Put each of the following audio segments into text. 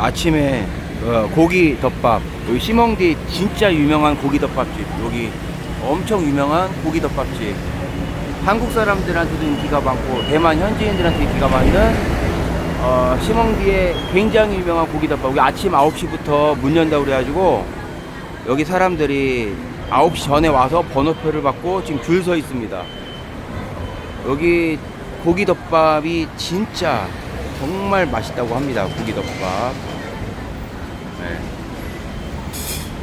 아침에 어, 고기 덮밥. 여기 시멍디 진짜 유명한 고기 덮밥집. 여기 엄청 유명한 고기 덮밥집. 한국 사람들한테도 인기가 많고 대만 현지인들한테 인기가 많은 어, 시멍디에 굉장히 유명한 고기 덮밥. 여기 아침 9시부터 문 연다고 그래가지고 여기 사람들이 9시 전에 와서 번호표를 받고 지금 줄 서 있습니다. 여기 고기 덮밥이 진짜 정말 맛있다고 합니다. 고기 덮밥. 네.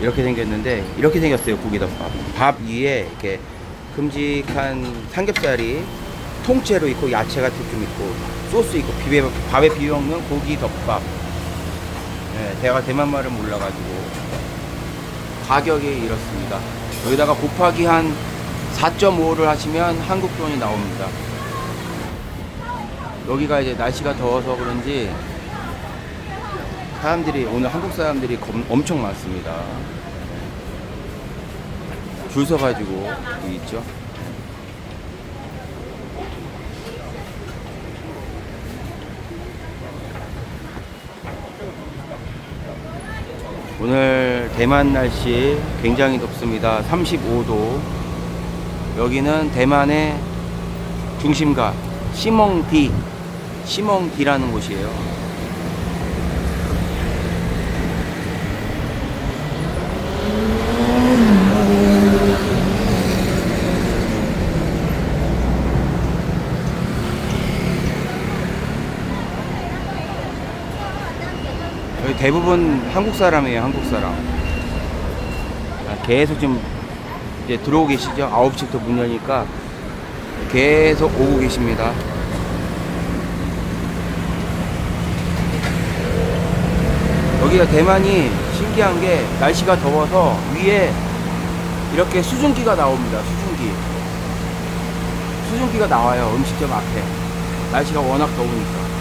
이렇게 생겼는데 이렇게 생겼어요. 고기 덮밥. 밥 위에 이렇게 큼직한 삼겹살이 통째로 있고 야채 같은 게좀 있고 소스 있고 비벼 밥에 비벼 먹는 고기 덮밥. 네, 제가 대만 말을 몰라가지고 가격이 이렇습니다. 여기다가 곱하기 한 4.5를 하시면 한국 돈이 나옵니다. 여기가 이제 날씨가 더워서 그런지 사람들이 오늘 한국 사람들이 검- 엄청 많습니다. 줄 서가지고 있죠. 오늘 대만 날씨 굉장히 덥습니다. 35도. 여기는 대만의 중심가 시멍디 시멍디라는 곳이에요. 여기 대부분 한국 사람이에요, 한국 사람. 아, 계속 지금 이제 들어오고 계시죠? 9시부터 문 여니까 계속 오고 계십니다. 여기가 대만이 신기한 게 날씨가 더워서 위에 이렇게 수증기가 나옵니다. 수증기. 수증기가 나와요. 음식점 앞에. 날씨가 워낙 더우니까.